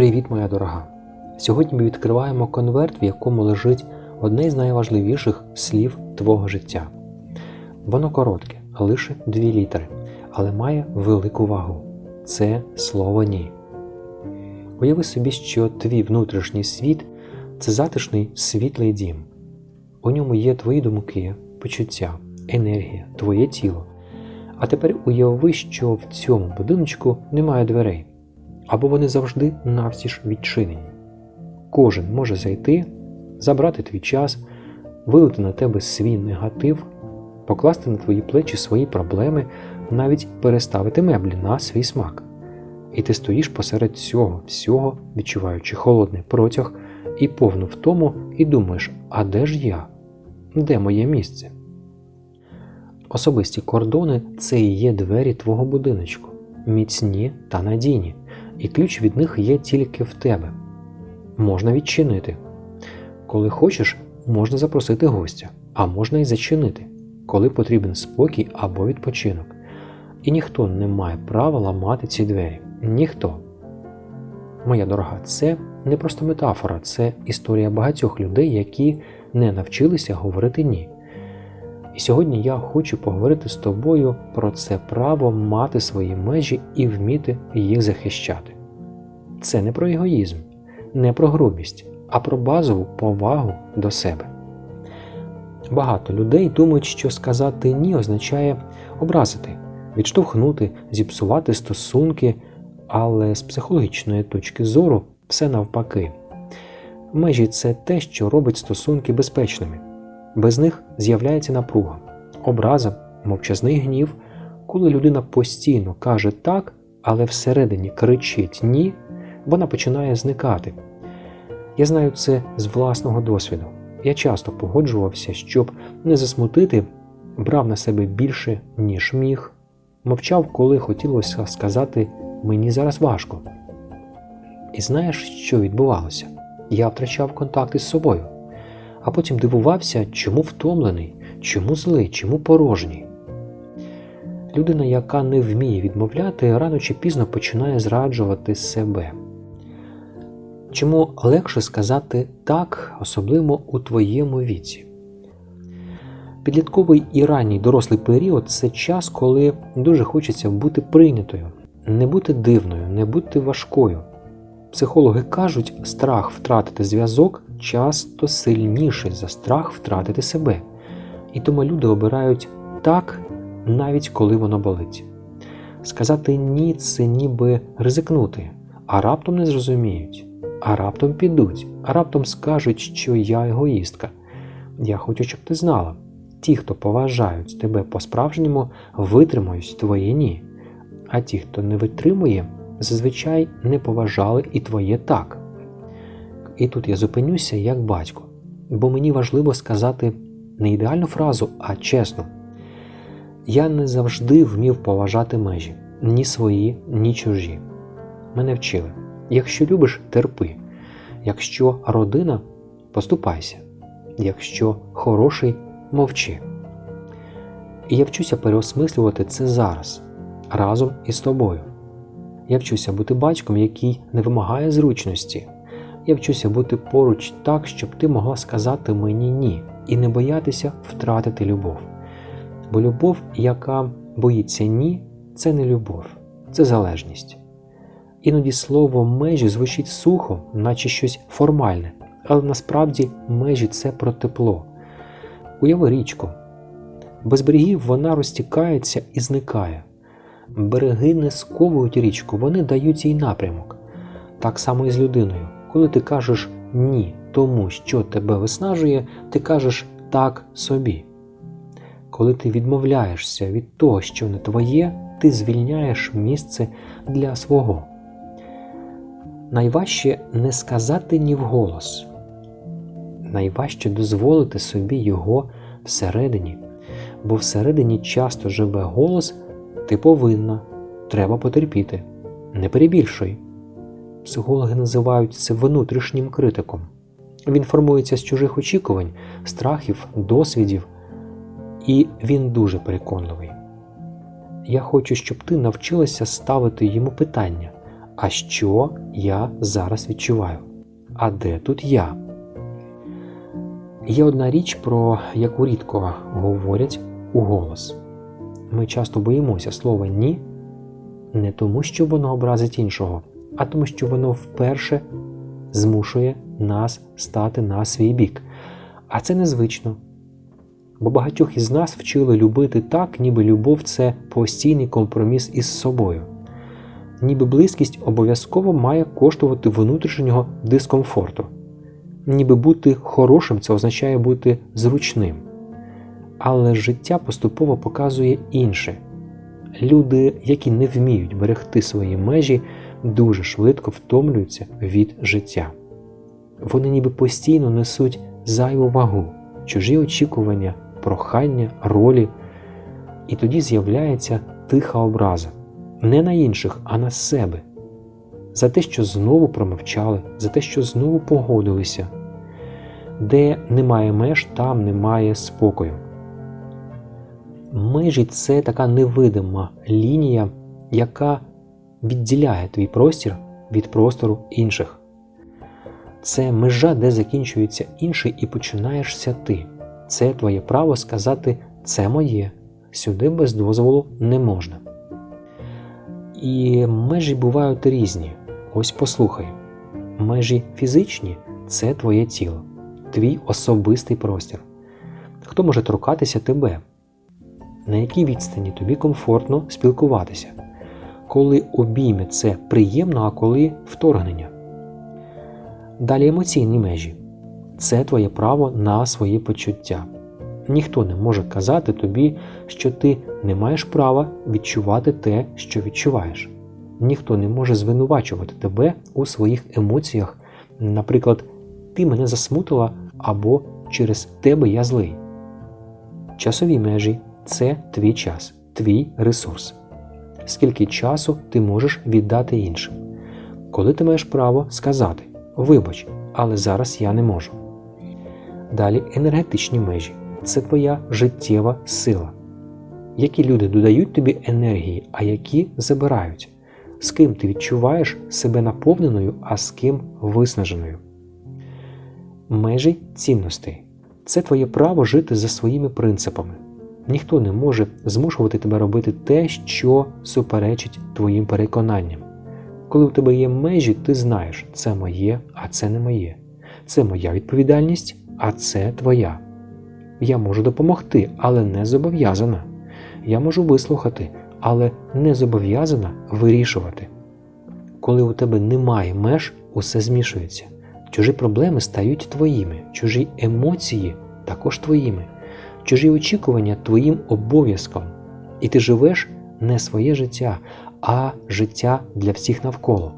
Привіт, моя дорога! Сьогодні ми відкриваємо конверт, в якому лежить одне з найважливіших слів твого життя. Воно коротке, лише дві літери, але має велику вагу. Це слово ні. Уяви собі, що твій внутрішній світ це затишний світлий дім. У ньому є твої думки, почуття, енергія, твоє тіло. А тепер уяви, що в цьому будиночку немає дверей, або вони завжди навсіж відчинені. Кожен може зайти, забрати твій час, вилити на тебе свій негатив, покласти на твої плечі свої проблеми, навіть переставити меблі на свій смак. І ти стоїш посеред цього всього, відчуваючи холодний протяг і повну втому, і думаєш, а де ж я? Де моє місце? Особисті кордони це і є двері твого будиночку, міцні та надійні, і ключ від них є тільки в тебе. Можна відчинити. Коли хочеш, можна запросити гостя, а можна і зачинити, коли потрібен спокій або відпочинок. І ніхто не має права ламати ці двері. Ніхто. Моя дорога, це не просто метафора, це історія багатьох людей, які не навчилися говорити ні. Сьогодні я хочу поговорити з тобою про це право мати свої межі і вміти їх захищати. Це не про егоїзм, не про грубість, а про базову повагу до себе. Багато людей думають, що сказати ні означає образити, відштовхнути, зіпсувати стосунки, але з психологічної точки зору все навпаки. Межі це те, що робить стосунки безпечними. Без них з'являється напруга, образа, мовчазний гнів, коли людина постійно каже так, але всередині кричить ні, вона починає зникати. Я знаю це з власного досвіду. Я часто погоджувався, щоб не засмутити, брав на себе більше, ніж міг, мовчав, коли хотілося сказати мені зараз важко. І знаєш, що відбувалося? Я втрачав контакти з собою а потім дивувався, чому втомлений, чому злий, чому порожній. Людина, яка не вміє відмовляти, рано чи пізно починає зраджувати себе. Чому легше сказати так, особливо у твоєму віці? Підлітковий і ранній дорослий період це час, коли дуже хочеться бути прийнятою, не бути дивною, не бути важкою. Психологи кажуть, страх втратити зв'язок часто сильніший за страх втратити себе. І тому люди обирають так, навіть коли воно болить. Сказати ні це ніби ризикнути, а раптом не зрозуміють, а раптом підуть, а раптом скажуть, що я егоїстка. Я хочу, щоб ти знала. Ті, хто поважають тебе по-справжньому, витримають твоє ні. А ті, хто не витримує, зазвичай не поважали і твоє так. І тут я зупинюся як батько, бо мені важливо сказати не ідеальну фразу, а чесно. Я не завжди вмів поважати межі ні свої, ні чужі. Мене вчили: якщо любиш, терпи, якщо родина, поступайся, якщо хороший, мовчи. І я вчуся переосмислювати це зараз, разом із тобою. Я вчуся бути батьком, який не вимагає зручності. Я вчуся бути поруч так, щоб ти могла сказати мені ні і не боятися втратити любов. Бо любов, яка боїться ні, це не любов, це залежність. Іноді слово межі звучить сухо, наче щось формальне, але насправді межі це про тепло. Уяви річку. Без берегів вона розтікається і зникає. Береги не сковують річку, вони дають їй напрямок. Так само і з людиною. Коли ти кажеш ні тому, що тебе виснажує, ти кажеш так собі. Коли ти відмовляєшся від того, що не твоє, ти звільняєш місце для свого. Найважче не сказати ні вголос. Найважче дозволити собі його всередині, бо всередині часто живе голос ти повинна, треба потерпіти. Не перебільшуй. Психологи називають це внутрішнім критиком. Він формується з чужих очікувань, страхів, досвідів, і він дуже переконливий. Я хочу, щоб ти навчилася ставити йому питання, А що я зараз відчуваю? А де тут я? Є одна річ, про яку рідко говорять у голос. Ми часто боїмося слова ні не тому, що воно образить іншого, а тому, що воно вперше змушує нас стати на свій бік. А це незвично. Бо багатьох із нас вчили любити так, ніби любов це постійний компроміс із собою. Ніби близькість обов'язково має коштувати внутрішнього дискомфорту. Ніби бути хорошим це означає бути зручним. Але життя поступово показує інше. Люди, які не вміють берегти свої межі, дуже швидко втомлюються від життя. Вони ніби постійно несуть зайву вагу, чужі очікування, прохання, ролі, і тоді з'являється тиха образа не на інших, а на себе, за те, що знову промовчали, за те, що знову погодилися. Де немає меж, там немає спокою. Межі це така невидима лінія, яка відділяє твій простір від простору інших. Це межа, де закінчується інший і починаєшся ти. Це твоє право сказати це моє, сюди без дозволу не можна. І межі бувають різні. Ось послухай. Межі фізичні це твоє тіло, твій особистий простір. Хто може торкатися тебе? На якій відстані тобі комфортно спілкуватися? Коли обійми це приємно, а коли вторгнення? Далі емоційні межі це твоє право на свої почуття. Ніхто не може казати тобі, що ти не маєш права відчувати те, що відчуваєш. Ніхто не може звинувачувати тебе у своїх емоціях, наприклад, ти мене засмутила або через тебе я злий. Часові межі це твій час, твій ресурс. Скільки часу ти можеш віддати іншим? Коли ти маєш право сказати Вибач, але зараз я не можу. Далі енергетичні межі це твоя життєва сила. Які люди додають тобі енергії, а які забирають, з ким ти відчуваєш себе наповненою, а з ким виснаженою. Межі цінностей це твоє право жити за своїми принципами. Ніхто не може змушувати тебе робити те, що суперечить твоїм переконанням. Коли у тебе є межі, ти знаєш, це моє, а це не моє. Це моя відповідальність, а це твоя. Я можу допомогти, але не зобов'язана. Я можу вислухати, але не зобов'язана вирішувати. Коли у тебе немає меж, усе змішується. Чужі проблеми стають твоїми, чужі емоції також твоїми, чужі очікування твоїм обов'язком. І ти живеш не своє життя, а життя для всіх навколо.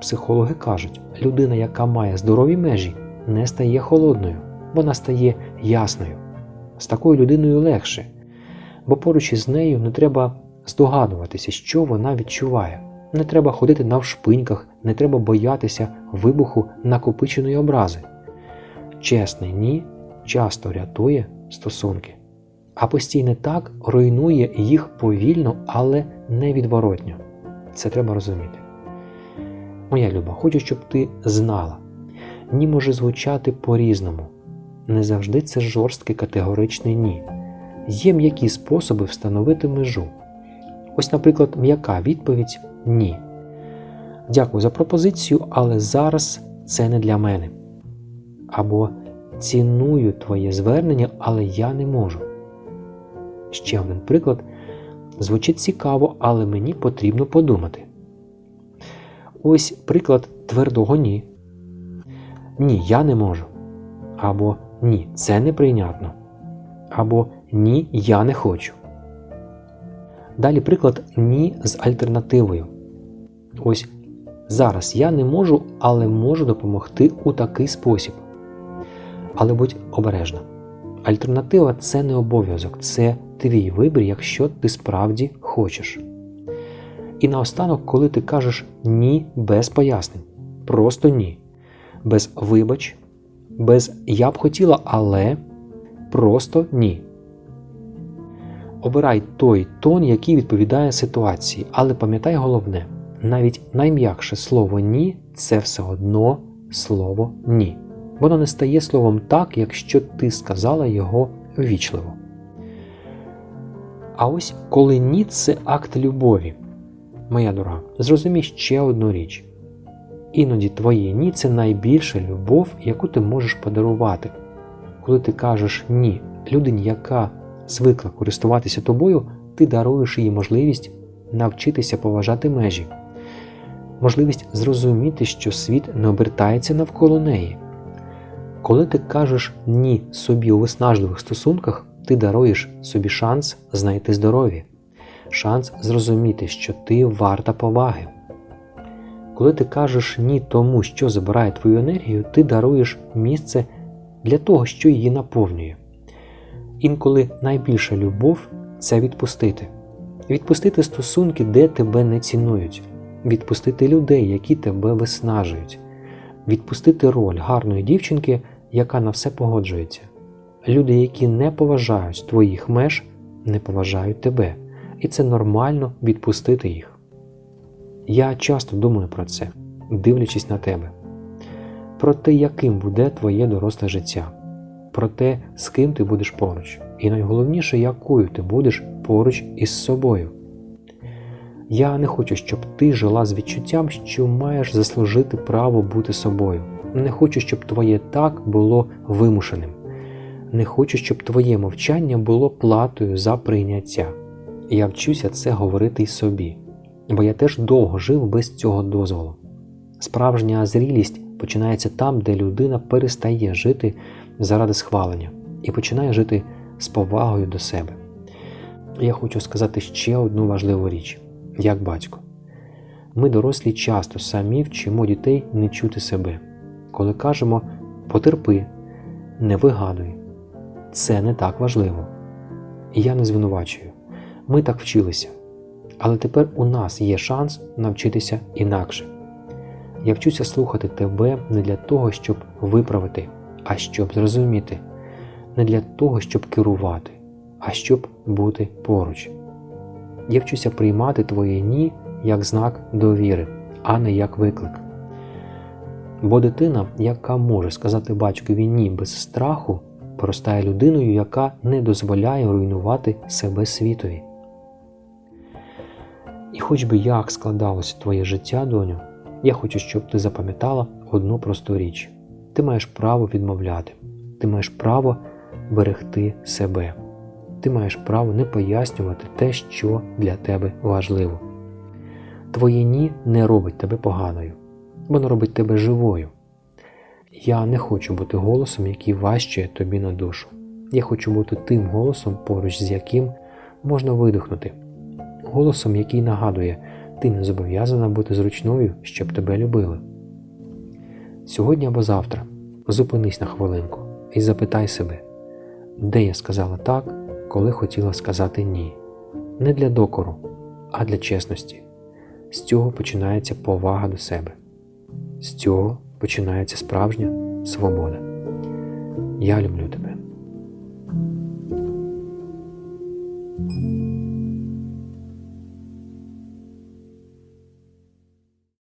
Психологи кажуть, людина, яка має здорові межі, не стає холодною, вона стає ясною. З такою людиною легше, бо поруч із нею не треба здогадуватися, що вона відчуває. Не треба ходити навшпиньках, не треба боятися вибуху накопиченої образи. Чесне ні часто рятує стосунки, а постійне так руйнує їх повільно, але невідворотньо. Це треба розуміти. Моя люба, хочу, щоб ти знала. Ні може звучати по-різному. Не завжди це жорсткий категоричний ні. Є м'які способи встановити межу. Ось, наприклад, м'яка відповідь ні. Дякую за пропозицію, але зараз це не для мене. Або ціную твоє звернення, але я не можу. Ще один приклад. Звучить цікаво, але мені потрібно подумати. Ось приклад твердого ні. Ні, я не можу. Або ні, це неприйнятно. Або ні, я не хочу. Далі приклад ні з альтернативою. Ось зараз я не можу, але можу допомогти у такий спосіб. Але будь обережна. Альтернатива це не обов'язок, це твій вибір, якщо ти справді хочеш. І наостанок, коли ти кажеш ні без пояснень, просто ні, без вибач, без я б хотіла, але просто ні. Обирай той тон, який відповідає ситуації, але пам'ятай головне: навіть найм'якше слово ні це все одно слово ні. Воно не стає словом так, якщо ти сказала його ввічливо. А ось коли ні це акт любові. Моя дорога, зрозумій ще одну річ. Іноді твоє ні це найбільша любов, яку ти можеш подарувати. Коли ти кажеш ні людині, яка звикла користуватися тобою, ти даруєш їй можливість навчитися поважати межі, можливість зрозуміти, що світ не обертається навколо неї. Коли ти кажеш ні собі у виснажливих стосунках, ти даруєш собі шанс знайти здоров'я, шанс зрозуміти, що ти варта поваги. Коли ти кажеш ні тому, що забирає твою енергію, ти даруєш місце для того, що її наповнює. Інколи найбільша любов це відпустити. Відпустити стосунки, де тебе не цінують, відпустити людей, які тебе виснажують, відпустити роль гарної дівчинки, яка на все погоджується. Люди, які не поважають твоїх меж, не поважають тебе, і це нормально відпустити їх. Я часто думаю про це, дивлячись на тебе, про те, яким буде твоє доросле життя, про те, з ким ти будеш поруч, і найголовніше, якою ти будеш поруч із собою. Я не хочу, щоб ти жила з відчуттям, що маєш заслужити право бути собою. Не хочу, щоб твоє так було вимушеним. Не хочу, щоб твоє мовчання було платою за прийняття. Я вчуся це говорити й собі, бо я теж довго жив без цього дозволу. Справжня зрілість починається там, де людина перестає жити заради схвалення і починає жити з повагою до себе. Я хочу сказати ще одну важливу річ, як батько. Ми, дорослі, часто самі вчимо дітей не чути себе, коли кажемо потерпи, не вигадуй. Це не так важливо. І я не звинувачую. Ми так вчилися. Але тепер у нас є шанс навчитися інакше. Я вчуся слухати тебе не для того, щоб виправити, а щоб зрозуміти, не для того, щоб керувати, а щоб бути поруч. Я вчуся приймати твоє ні як знак довіри, а не як виклик. Бо дитина, яка може сказати батькові ні без страху, поростає людиною, яка не дозволяє руйнувати себе світові. І хоч би як складалося твоє життя, доню, я хочу, щоб ти запам'ятала одну просту річ: ти маєш право відмовляти, ти маєш право берегти себе, ти маєш право не пояснювати те, що для тебе важливо. Твоє ні не робить тебе поганою, воно робить тебе живою. Я не хочу бути голосом, який важчає тобі на душу. Я хочу бути тим голосом, поруч з яким можна видихнути, голосом, який нагадує, ти не зобов'язана бути зручною, щоб тебе любили. Сьогодні або завтра зупинись на хвилинку і запитай себе, де я сказала так, коли хотіла сказати ні. Не для докору, а для чесності. З цього починається повага до себе. З цього починається справжня свобода. Я люблю тебе.